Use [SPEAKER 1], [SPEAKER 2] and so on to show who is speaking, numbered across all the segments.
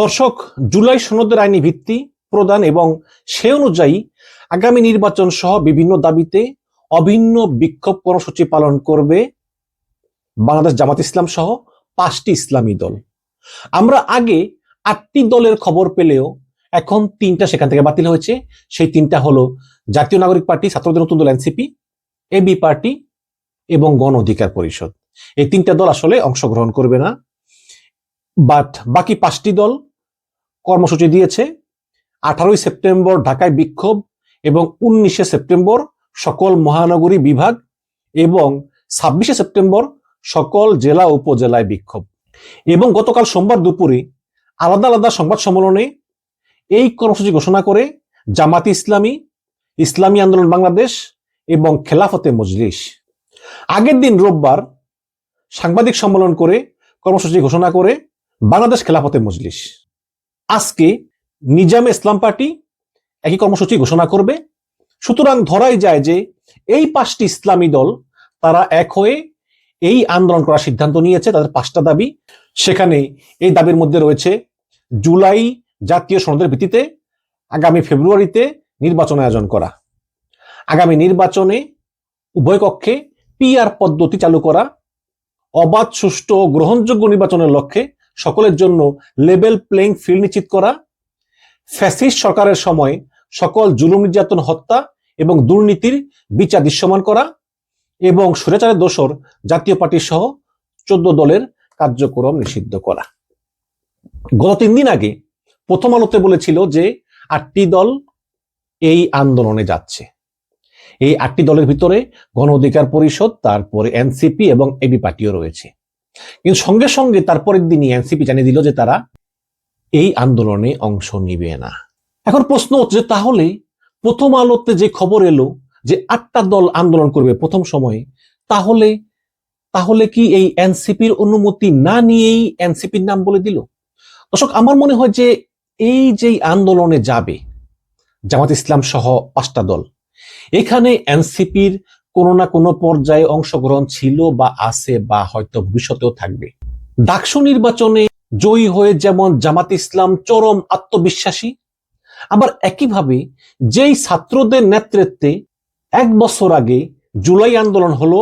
[SPEAKER 1] দর্শক, জুলাই সনদের আইনি ভিত্তি প্রদান এবং সে অনুযায়ী আগামী নির্বাচন সহ বিভিন্ন দাবিতে অভিন্ন বিক্ষোভ কর্মসূচি পালন করবে বাংলাদেশ জামাত ইসলাম সহ পাঁচটি ইসলামী দল। আমরা আগে আটটি দলের খবর পেলেও এখন তিনটা সেখান থেকে বাতিল হয়েছে। সেই তিনটা হলো জাতীয় নাগরিক পার্টি, ছাত্রদের নতুন দল এনসিপি, এবি পার্টি এবং গণ অধিকার পরিষদ। এই তিনটা দল আসলে অংশগ্রহণ করবে না। বাট বাকি পাঁচটি দল কর্মসূচি দিয়েছে। আঠারোই সেপ্টেম্বর ঢাকায় বিক্ষোভ এবং উনিশে সেপ্টেম্বর সকল মহানগরী বিভাগ এবং ছাব্বিশে সেপ্টেম্বর সকল জেলা উপজেলায় বিক্ষোভ। এবং গতকাল সোমবার দুপুরে আলাদা আলাদা সংবাদ সম্মেলনে এই কর্মসূচি ঘোষণা করে জামাতি ইসলামী ইসলামী আন্দোলন বাংলাদেশ এবং খেলাফতে মজলিস। আগের দিন রোববার সাংবাদিক সম্মেলন করে কর্মসূচি ঘোষণা করে বাংলাদেশ খেলাফতে মজলিস। আজকে নিজামে ইসলাম পার্টি একই কর্মসূচি ঘোষণা করবে। সুতরাং ধরাই যায় যে এই পাঁচটি ইসলামী দল তারা এক হয়ে এই আন্দোলন করার সিদ্ধান্ত নিয়েছে, তাদের পাঁচটা দাবি। সেখানে এই দাবির মধ্যে রয়েছে জুলাই জাতীয় সনদের ভিত্তিতে আগামী ফেব্রুয়ারিতে নির্বাচন আয়োজন করা। আগামী নির্বাচনে উভয় কক্ষে পিআর পদ্ধতি চালু করা। অবাধ, সুষ্ঠু ও গ্রহণযোগ্য নির্বাচনের লক্ষ্যে সকলের জন্য লেভেল প্লেইং ফিল্ড নিশ্চিত করা ফ্যাসিস্ট সরকারের সময় সকল জুলুম নির্যাতন হত্যা এবং দুর্নীতির বিচার দৃশ্যমান করা এবং সুরেচারের দোসর জাতীয় পার্টি সহ চোদ্দ দলের কার্যক্রম নিষিদ্ধ করা। গত তিন দিন আগে প্রথম আলোতে বলেছিল যে আটটি দল এই আন্দোলনে যাচ্ছে। এই আটটি দলের ভিতরে গণ অধিকার পরিষদ, তারপরে এনসিপি এবং এবি পার্টিও রয়েছে। কিন্তু সঙ্গে সঙ্গে তারপরের দিনই এনসিপি জানিয়ে দিল যে তারা এই আন্দোলনে অংশ নিবে না। এখন প্রশ্ন হচ্ছে তাহলে প্রথম আলোতে যে খবর এলো যে আটটা দল আন্দোলন করবে প্রথম সময়ে, তাহলে তাহলে কি এই এনসিপির অনুমতি না নিয়েই এনসিপির নাম বলে দিল? দর্শক, আমার মনে হয় যে এই যে আন্দোলনে যাবে জামাত ইসলাম সহ পাঁচটা দল, এখানে এনসিপির কোনো না কোনো পর্যায়ে অংশগ্রহণ ছিল বা আছে বা হয়তো ভবিষ্যতেও থাকবে। ডাকসু নির্বাচনে জয়ী হয়ে যেমন জামাত ইসলাম চরম আত্মবিশ্বাসী, আবার একইভাবে যেই ছাত্রদের নেতৃত্বে এক বছর আগে জুলাই আন্দোলন হলো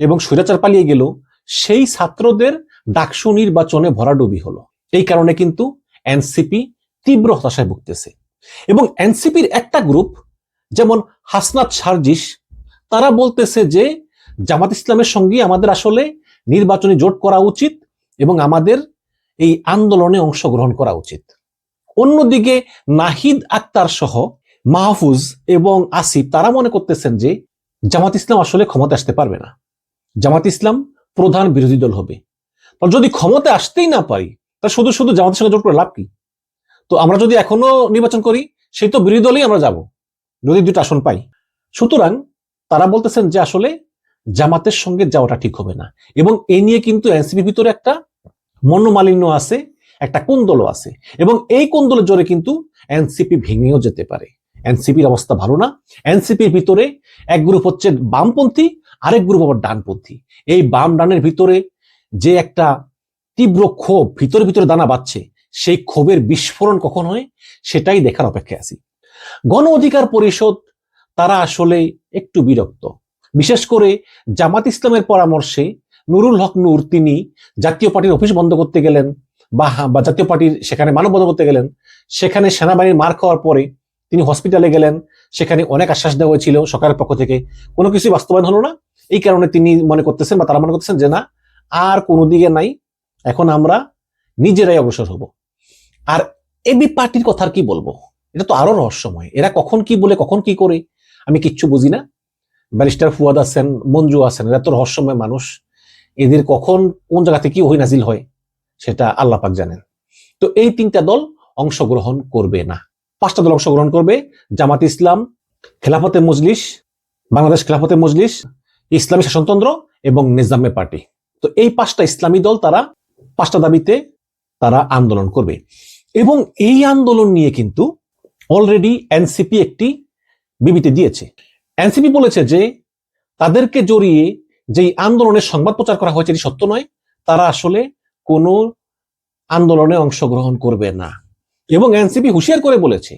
[SPEAKER 1] এবং স্বৈরাচার পালিয়ে গেল, সেই ছাত্রদের ডাকসু নির্বাচনে ভরাডুবি হলো। এই কারণে কিন্তু এনসিপি তীব্র হতাশায় ভুগতেছে। এবং এনসিপির একটা গ্রুপ, যেমন হাসনাত সার্জিস তারা বলতেছে যে জামাত ইসলামের সঙ্গে আমাদের আসলে নির্বাচনী জোট করা উচিত এবং আমাদের এই আন্দোলনে অংশগ্রহণ করা উচিত। অন্যদিকে নাহিদ আক্তার সহ মাহফুজ এবং আসিফ তারা মনে করতেছেন যে জামাত ইসলাম আসলে ক্ষমতা আসতে পারবে না। জামাত ইসলাম প্রধান বিরোধী দল হবে। যদি ক্ষমতা আসতেই না পারি, তা শুধু শুধু জামাতের সঙ্গে জোট করে লাভ কি? তো আমরা যদি এখনও নির্বাচন করি, সেই তো বিরোধী দলেই আমরা যাব, যদি দুটো আসন পাই। সুতরাং তারা বলতেছেন যে আসলে জামাতের সঙ্গে যাওয়াটা ঠিক হবে না। এবং এ নিয়ে কিন্তু এনসিপির ভিতরে একটা মনোমালিন্য আছে, একটা কোন্দলও আছে। এবং এই কোন্দলের জোরে কিন্তু এনসিপি ভেঙেও যেতে পারে। এনসিপির অবস্থা ভালো না। এনসিপির ভিতরে এক গ্রুপ হচ্ছে বামপন্থী, আরেক গ্রুপ আবার ডানপন্থী। এই বাম ডানের ভিতরে যে একটা তীব্র ক্ষোভ, ভিতরে ভিতরে দানা বাচ্ছে সেই ক্ষোভের বিস্ফোরণ কখন হয় সেটাই দেখার অপেক্ষায় আছি। গণ অধিকার পরিষদ তারা আসলে একটু বিরক্ত। বিশেষ করে জামাত ইসলামের পরামর্শে নুরুল হক নূর তিনি জাতীয় পার্টির অফিস বন্ধ করতে গেলেন বা বা জাতীয় পার্টির সেখানে মানব বন্ধ করতে গেলেন। সেখানে সেনাবাহিনীর মার খাওয়ার পরে তিনি হসপিটালে গেলেন। সেখানে অনেক আশ্বাস দেওয়া হয়েছিল সরকারের পক্ষ থেকে। কোনো কিছু বাস্তবায়ন হলো না। এই কারণে তিনি মনে করতেছেন বা তারা মনে করতেছেন যে না, আর কোনো দিকে নাই। এখন আমরা নিজেরাই অগ্রসর হব। আর এবি পার্টির কথা আর কি বলব? এটা তো আরও রহস্যময়। এরা কখন কি বলে, কখন কি করে? আমি কিচ্ছু বুঝি না। ব্যারিস্টার ফুয়াদ আছেন, মঞ্জু আছেন, এরা তো রহস্যময় মানুষ। এদের কখন, কোন জায়গা থেকে কি ওই নাজিল হয়, সেটা আল্লাহ পাক জানেন। তো এই তিনটা দল অংশগ্রহণ করবে না। পাঁচটা দল অংশগ্রহণ করবে, জামাত ইসলাম, খেলাফতে মজলিস, বাংলাদেশ খেলাফতে মজলিস, ইসলামী শাসনতন্ত্র এবং নিজামে পার্টি। তো এই পাঁচটা ইসলামী দল তারা, পাঁচটা দাবিতে তারা আন্দোলন করবে। এবং এই আন্দোলন নিয়ে কিন্তু অলরেডি এনসিপি একটি বিবৃতি দিয়েছে। এনসিপি বলেছে যে তাদেরকে জড়িয়ে যে আন্দোলনের সংবাদ প্রচার করা হয়েছে এটি সত্য নয়, তারা আসলে কোনো আন্দোলনে অংশগ্রহণ করবে না। এবং এনসিপি হুঁশিয়ার করে বলেছে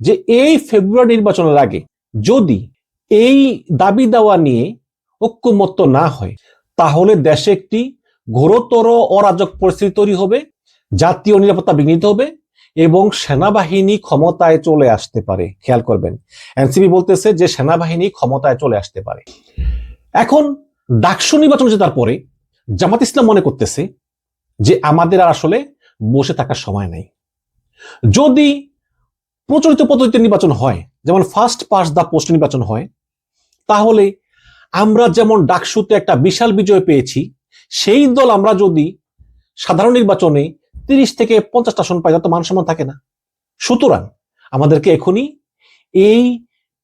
[SPEAKER 1] যে এই ফেব্রুয়ারি নির্বাচনের আগে যদি এই দাবি দেওয়া নিয়ে ঐক্যমত্য না হয়, তাহলে দেশে একটি ঘোরতর অরাজক পরিস্থিতি তৈরি হবে, জাতীয় নিরাপত্তা বিঘ্নিত হবে এবং সেনাবাহিনী ক্ষমতায় চলে আসতে পারে। খেয়াল করবেন। এনসিপি বলতেছে যে সেনাবাহিনী ক্ষমতায় চলে আসতে পারে। এখন ডাকসু নির্বাচন জেতার পরে জামাত ইসলাম মনে করতেছে যে আমাদের আর আসলে বসে থাকার সময় নেই। যদি প্রচলিত পদ্ধতিতে নির্বাচন হয়, যেমন ফার্স্ট পাস দা পোস্ট নির্বাচন হয়, তাহলে আমরা যেমন ডাকসুতে একটা বিশাল বিজয় পেয়েছি, সেই দল আমরা যদি সাধারণ নির্বাচনে তিরিশ থেকে পঞ্চাশটা আসন পাই তো মান সম্মান থাকে না। সুতরাং আমাদেরকে এখনই এই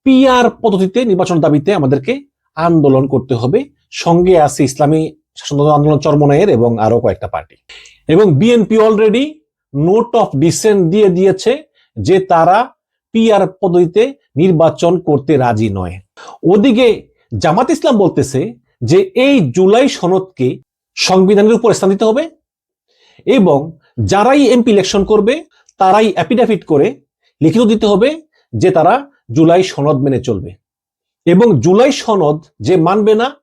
[SPEAKER 1] পিআর পদ্ধতিতে নির্বাচন দাবিতে আমাদেরকে আন্দোলন করতে হবে। সঙ্গে আছে ইসলামী শাসনতন্ত্র আন্দোলন চরমনায়ের এবং আরও কয়েকটা পার্টি। এবং BNP already note of dissent দিয়ে দিয়েছে যে তারা পিআর পদ্ধতিতে নির্বাচন করতে রাজি নয়। ওদিকে জামাত ইসলাম বলতেছে যে এই জুলাই সনদকে সংবিধানের উপর স্থান দিতে হবে এবং যারাই এমপি ইলেকশন করবে, তারাই অ্যাফিডাভিট করে লিখিত দিতে হবে যে তারা জুলাই সনদ মেনে চলবে। এবং জুলাই সনদ যে মানবে না,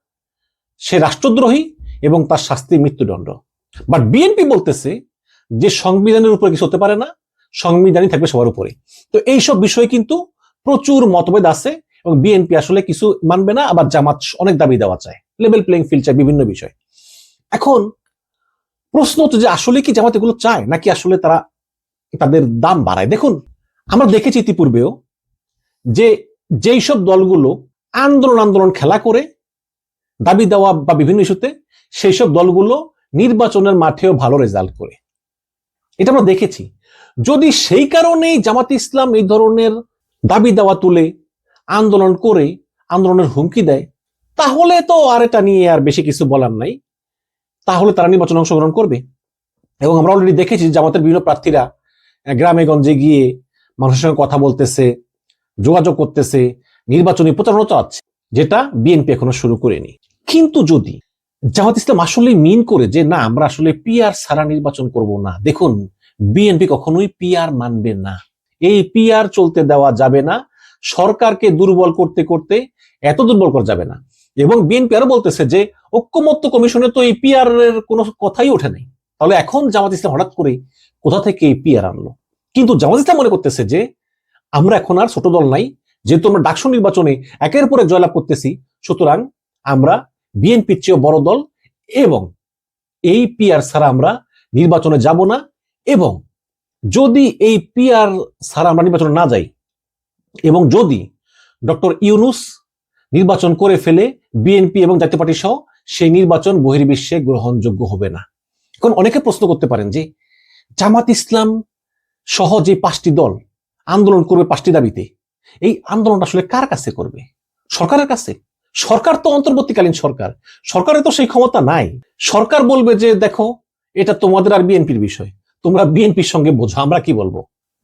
[SPEAKER 1] সে রাষ্ট্রদ্রোহী এবং তার শাস্তি মৃত্যুদণ্ড। বাট বিএনপি বলতেছে যে সংবিধানের উপরে কিছু হতে পারে না, সংবিধানই থাকবে সবার উপরে। তো এইসব বিষয়ে কিন্তু প্রচুর মতভেদ আছে এবং বিএনপি আসলে কিছু মানবে না, আবার জামাত অনেক দাবি দেওয়া চায়। লেভেল প্লেইং ফিল্ড চায় বিভিন্ন বিষয়। এখন প্রশ্ন হচ্ছে যে আসলে কি জামাত এগুলো চায়? নাকি আসলে তারা তাদের দাম বাড়ায়? দেখুন, আমরা দেখেছি ইতিপূর্বেও যে যেই সব দলগুলো আন্দোলন আন্দোলন খেলা করে দাবি দেওয়া বা বিভিন্ন ইস্যুতে সেই সব দলগুলো নির্বাচনের মাঠেও ভালো রেজাল্ট করে। এটা আমরা দেখেছি। যদি সেই কারণেই জামাত ইসলাম এই ধরনের দাবি দেওয়া তুলে আন্দোলন করে আন্দোলনের হুমকি দেয়, তাহলে তো আর এটা নিয়ে আর বেশি কিছু বলার নাই। তাহলে তারা নির্বাচনে অংশগ্রহণ করবে। এবং আমরা অলরেডি দেখেছি জামাতের বিভিন্ন প্রার্থীরা গ্রামে গঞ্জে গিয়ে মানুষের সঙ্গে কথা বলতেছে, যোগাযোগ করতেছে, নির্বাচনী প্রচারণা চালাচ্ছে, যেটা বিএনপি এখনও শুরু করেনি। কিন্তু যদি জামাত ইসলাম আসলে মিন করে যে, না, আমরা আসলে পিআর ছাড়া নির্বাচন করব না। দেখুন, বিএনপি কখনোই পিআর মানবে না। এই পিআর চলতে দেওয়া যাবে না। সরকারকে দুর্বল করতে করতে, এত দুর্বল করা যাবে না। এবং বিএনপি আরও বলতেছে যে ঐক্যমত্য কমিশনে তো এই পিআর এর কোনো কথাই ওঠে নাই। তাহলে এখন জামাত ইসলাম হঠাৎ করে কোথা থেকে এই পিআর আনলো? কিন্তু জামাত ইসলাম মনে করতেছে যে আমরা এখন আর ছোট দল নাই, যেহেতু আমরা ডাকসু নির্বাচনে একের পর এক জয়লাভ করতেছি, সুতরাং আমরা বিএনপির চেয়েও বড় দল এবং এই পিআর ছাড়া আমরা নির্বাচনে যাব না এবং যদি এই পিআর ছাড়া আমরা নির্বাচনে না যাই এবং যদি ডক্টর ইউনুস নির্বাচন করে ফেলে বিএনপি এবং জাতীয় পার্টি সহ সেই নির্বাচন বহির্বিশ্বে গ্রহণযোগ্য হবে না। এখন অনেকে প্রশ্ন করতে পারেন যে, জামাত ইসলাম সহ যে পাঁচটি দল আন্দোলন করবে পাঁচটি দাবিতে, এই আন্দোলনটা আসলে কার কাছে করবে? সরকারের কাছে? সরকার তো অন্তর্বর্তীকালীন সরকার। সরকারের তো সেই ক্ষমতা নাই। সরকার বলবে যে, দেখো, এটা তোমাদের আর বিএনপির বিষয়। তোমরা বিএনপির সঙ্গে বোঝো, আমরা কি বলব?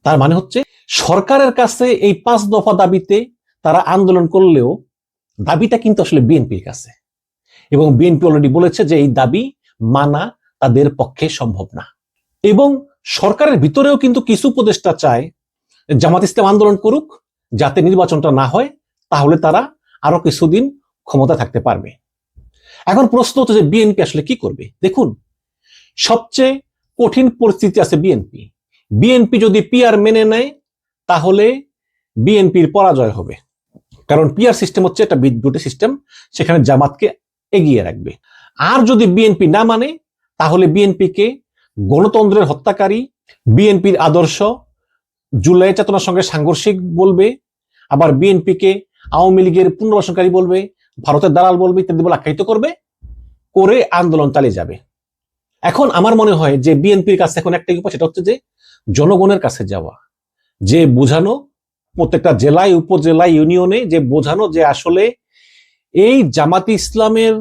[SPEAKER 1] তার মানে হচ্ছে, সরকারের কাছে এই পাঁচ দফা দাবিতে তারা আন্দোলন করলেও দাবিটা কিন্তু আসলে বিএনপির কাছে। এবং বিএনপি অলরেডি বলেছে যে এই দাবি মানা তাদের পক্ষে সম্ভব না। এবং সরকারের ভিতরেও কিন্তু কিছু উপদেষ্টা চায়, জামাত ইসলাম আন্দোলন করুক, যাতে নির্বাচনটা না হয়, তাহলে তারা আরও কিছুদিন ক্ষমতা থাকতে পারবে। এখন প্রশ্ন হচ্ছে যে বিএনপি আসলে কি করবে? দেখুন, সবচেয়ে কঠিন পরিস্থিতি আছে বিএনপি। বিএনপি যদি পিআর মেনে নেয়, তাহলে বিএনপির পরাজয় হবে। কারণ পিআর সিস্টেম হচ্ছে একটা বিদ্যুতের সিস্টেম সেখানে জামাতকে এগিয়ে রাখবে। আর যদি বিএনপি না মানে তাহলে বিএনপিকে গণতন্ত্রের হত্যাকারী বিএনপির আদর্শ, জুলাই চেতনার সঙ্গে সাংঘর্ষিক বলবে, আবার বিএনপিকে আওয়ামী লীগের পুনর্বাসনকারী বলবে, ভারতের দালাল বলবে ইত্যাদি বলে আখ্যায়িত করবে, করে আন্দোলন চালিয়ে যাবে। এখন আমার মনে হয় যে বিএনপির কাছে এখন একটাই উপায়, সেটা হচ্ছে যে জনগণের কাছে যাওয়া, যে বোঝানো প্রত্যেকটা জেলায়, উপজেলায়, ইউনিয়নে যে বোঝানো যে আসলে এই জামাতি ইসলামের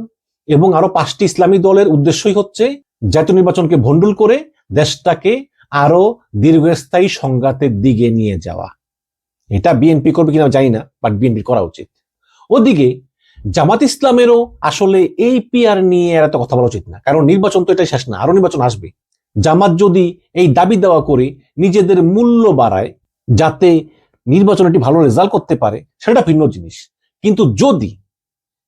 [SPEAKER 1] এবং আরও পাঁচটি ইসলামী দলের উদ্দেশ্যই হচ্ছে জাতীয় নির্বাচনকে ভণ্ডুল করে দেশটাকে আরও দীর্ঘস্থায়ী সংঘাতের দিকে নিয়ে যাওয়া। এটা বিএনপি করবে কিনা জানি না বাট বিএনপি করা উচিত। ওদিকে জামাত ইসলামেরও আসলে এই পিআর নিয়ে আর এত কথা বলা উচিত না, কারণ নির্বাচন তো এটাই শেষ না, আরও নির্বাচন আসবে। জামাত যদি এই দাবি দেওয়া করে নিজেদের মূল্য বাড়ায়, যাতে নির্বাচনে একটি ভালো রেজাল্ট করতে পারে, সেটা ভিন্ন জিনিস। কিন্তু যদি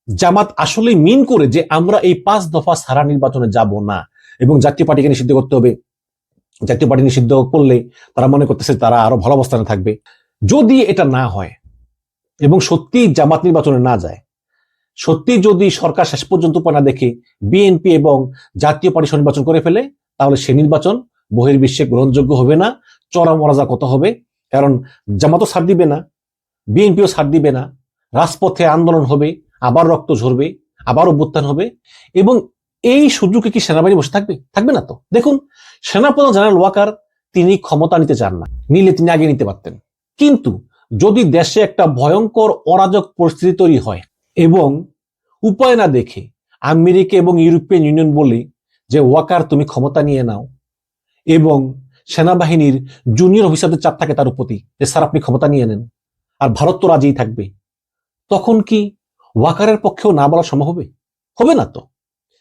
[SPEAKER 1] জামাত আসলে মিন করে যে আমরা এই পাঁচ দফা সারা নির্বাচনে যাব না, এবং জাতীয় পার্টিকে নিষিদ্ধ করতে হবে, জাতীয় পার্টি নিষিদ্ধ করলে তারা মনে করতেছে তারা আরও ভালো অবস্থানে থাকবে। যদি এটা না হয়, এবং সত্যি জামাত নির্বাচনে না যায়, সত্যি যদি সরকার শেষ পর্যন্ত না দেখে বিএনপি এবং জাতীয় পার্টি নির্বাচন করে ফেলে, তাহলে সে নির্বাচন বহির্বিশ্বে গ্রহণযোগ্য হবে না, চরম অরাজা কত হবে কারণ জামাতও ছাড় দিবে না, বিএনপিও ছাড় দিবে না, রাজপথে আন্দোলন হবে, আবার রক্ত ঝরবে, আবার অভ্যুত্থান হবে এবং এই সুযোগে কি সেনাবাহিনী বসে থাকবে? থাকবে না তো। দেখুন, সেনাপ্রধান জেনারেল ওয়াকার তিনি ক্ষমতা নিতে চান না, নিলে তিনি আগে নিতে পারতেন। কিন্তু যদি দেশে একটা ভয়ঙ্কর অরাজক পরিস্থিতি তৈরি হয় এবং উপায় না দেখে আমেরিকা এবং ইউরোপিয়ান ইউনিয়ন বলে যে, ওয়াকার, তুমি ক্ষমতা নিয়ে নাও এবং সেনাবাহিনীর জুনিয়র অফিসারদের চাপ থাকে তার প্রতি যে, স্যার, আপনি ক্ষমতা নিয়ে নেন। আর ভারত তো রাজিই থাকবে। তখন কি ওয়াকারের পক্ষেও না বলা সম্ভব হবে? হবে না তো।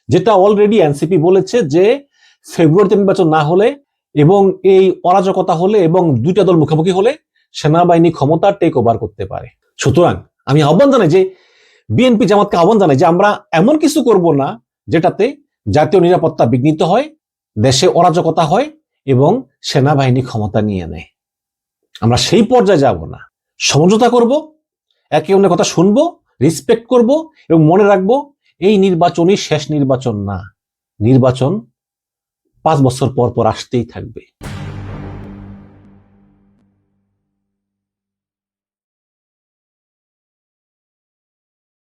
[SPEAKER 1] যেটা অলরেডি এনসিপি বলেছে যে, ফেব্রুয়ারিতে নির্বাচন না হলে এবং এই অরাজকতা হলে এবং দুইটা দল মুখোমুখি হলে সেনাবাহিনী ক্ষমতা টেক ওভার করতে পারে। সুতরাং আমি আহ্বান জানাই যে বিএনপি জামাতকে আহ্বান জানাই যে, আমরা এমন কিছু করব না যেটাতে জাতীয় নিরাপত্তা বিঘ্নিত হয়, দেশে অরাজকতা হয় এবং সেনাবাহিনী ক্ষমতা নিয়ে নেয়। আমরা সেই পর্যায়ে যাব না। সমঝোতা করব, একে অন্যের কথা শুনব রেসপেক্ট করব এবং মনে রাখব, এই নির্বাচনই শেষ নির্বাচন না। নির্বাচন পাঁচ বছর পর পর আসতেই থাকবে।